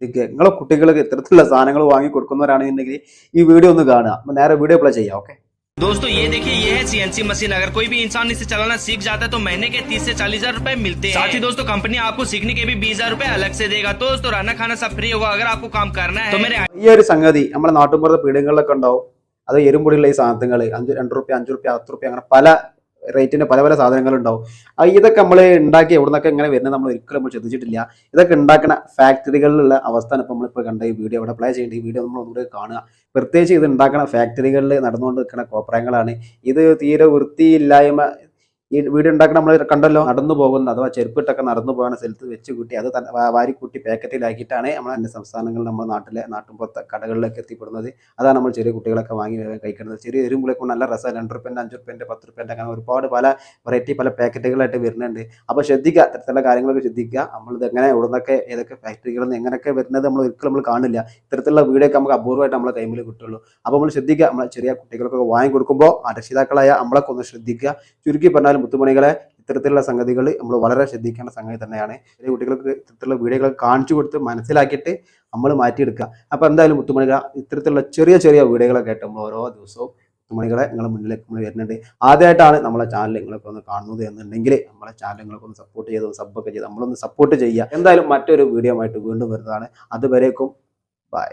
ശ്രദ്ധിക്കുക നിങ്ങളെ കുട്ടികൾക്ക് ഇത്തരത്തിലുള്ള സാധനങ്ങൾ വാങ്ങി കൊടുക്കുന്നവരാണെന്നുണ്ടെങ്കിൽ ഈ വീഡിയോ ഒന്ന് കാണുക അപ്പൊ നേരെ വീഡിയോ പ്ലേ ചെയ്യാം ഓക്കെ दोस्तों ये देखिए ये है सीएनसी मशीन अगर कोई भी इंसान इसे चलाना सीख जाता है तो महीने के तीस से चालीस हजार रूपए मिलते हैं साथ ही दोस्तों कंपनी आपको सीखने के भी बीस हजार रूपए अलग से देगा तो दोस्तों रहना खाना सब फ्री होगा अगर आपको काम करना है तो मेरे ഈ ഒരു സംഗതി നമ്മുടെ നാട്ടുമ്പുറത്തെ പീടികകളിലൊക്കെ ഉണ്ടാവും അത് എരുമ്പൊടിയുള്ള ഈ സാധനങ്ങൾ അഞ്ച് രണ്ട് റുപ്യ അഞ്ച് റുപ്യ പത്ത് റുപ്യ അങ്ങനെ പല റേറ്റിന്റെ പല പല ആ ഇതൊക്കെ നമ്മൾ ഉണ്ടാക്കി എവിടെ നിന്നൊക്കെ ഇങ്ങനെ വരുന്നത് നമ്മൾ ഒരിക്കലും നമ്മൾ ശ്രദ്ധിച്ചിട്ടില്ല. ഇതൊക്കെ ഉണ്ടാക്കുന്ന ഫാക്ടറികളിലുള്ള അവസ്ഥയാണ് ഇപ്പോൾ നമ്മളിപ്പോൾ കണ്ട ഈ വീഡിയോ. അവിടെ അപ്ലൈ ചെയ്യേണ്ട ഈ വീഡിയോ നമ്മൾ ഒന്നുകൂടെ കാണുക. പ്രത്യേകിച്ച് ഇത് ഉണ്ടാക്കുന്ന ഫാക്ടറികളിൽ നടന്നുകൊണ്ട് നിൽക്കുന്ന കോപ്രായങ്ങളാണ്. ഇത് തീരെ വൃത്തിയില്ലായ്മ ഈ വീട് ഉണ്ടാക്കണ നമ്മൾ കണ്ടല്ലോ നടന്നു പോകുന്ന അഥവാ ചെരുപ്പിട്ടൊക്കെ നടന്നു പോകുന്ന സ്ഥലത്ത് വെച്ച് കൂട്ടി അത് വാരിക്കൂട്ടി പാക്കറ്റിലാക്കിയിട്ടാണ് നമ്മൾ അന്യ സംസ്ഥാനങ്ങളിൽ നമ്മുടെ നാട്ടിലെ നാട്ടിൻപുറത്തെ കടകളിലേക്ക് എത്തിപ്പെടുന്നത്. അതാണ് നമ്മൾ ചെറിയ കുട്ടികളൊക്കെ വാങ്ങി കഴിക്കുന്നത്. ചെറിയ എരുമ്പുളൊക്കെ നല്ല രസം. രണ്ട് റുപ്യന്റെ അഞ്ച് റുപ്യന്റെ പത്ത് റുപ്യന്റെ അങ്ങനെ ഒരുപാട് പല വെറൈറ്റി പല പാക്കറ്റുകളായിട്ട് വരുന്നുണ്ട്. അപ്പോൾ ശ്രദ്ധിക്കുക ഇത്തരത്തിലുള്ള കാര്യങ്ങളൊക്കെ ശ്രദ്ധിക്കുക. നമ്മളിത് എങ്ങനെ എവിടുന്നൊക്കെ ഏതൊക്കെ ഫാക്ടറികളിൽ നിന്ന് എങ്ങനെയൊക്കെ വരുന്നത് നമ്മൾ ഒരിക്കലും നമ്മൾ കാണില്ല. ഇത്തരത്തിലുള്ള വീഡിയോ ഒക്കെ നമുക്ക് അപൂർവമായിട്ട് നമ്മളെ കൈമിൽ കിട്ടുള്ളൂ. അപ്പോൾ നമ്മൾ ശ്രദ്ധിക്കുക നമ്മൾ ചെറിയ കുട്ടികൾക്കൊക്കെ വാങ്ങി കൊടുക്കുമ്പോൾ രക്ഷിതാക്കളായ നമ്മളൊക്കെ ഒന്ന് ശ്രദ്ധിക്കുക. ചുരുക്കി പറഞ്ഞാൽ മുത്തുമണികളെ ഇത്തരത്തിലുള്ള സംഗതികൾ നമ്മൾ വളരെ ശ്രദ്ധിക്കേണ്ട സംഗതി തന്നെയാണ്. ചെറിയ കുട്ടികൾക്ക് ഇത്തരത്തിലുള്ള വീഡിയോകൾ കാണിച്ചു കൊടുത്ത് മനസ്സിലാക്കിയിട്ട് നമ്മൾ മാറ്റിയെടുക്കുക. അപ്പോൾ എന്തായാലും മുത്തുമണികൾ ഇത്തരത്തിലുള്ള ചെറിയ ചെറിയ വീഡിയോകളൊക്കെ ആയിട്ട് നമ്മൾ ഓരോ ദിവസവും മുത്തുമണികളെ നിങ്ങൾ മുന്നിലേക്ക് നമ്മൾ വരുന്നുണ്ട്. ആദ്യമായിട്ടാണ് നമ്മളെ ചാനൽ നിങ്ങളൊക്കെ ഒന്ന് കാണുന്നത് എന്നുണ്ടെങ്കിൽ നമ്മളെ ചാനൽ നിങ്ങളൊക്കെ ഒന്ന് സപ്പോർട്ട് ചെയ്ത് സബ്ബൊക്കെ ചെയ്ത് നമ്മളൊന്ന് സപ്പോർട്ട് ചെയ്യുക. എന്തായാലും മറ്റൊരു വീഡിയോ ആയിട്ട് വീണ്ടും വരുന്നതാണ്. അതുവരേക്കും ബൈ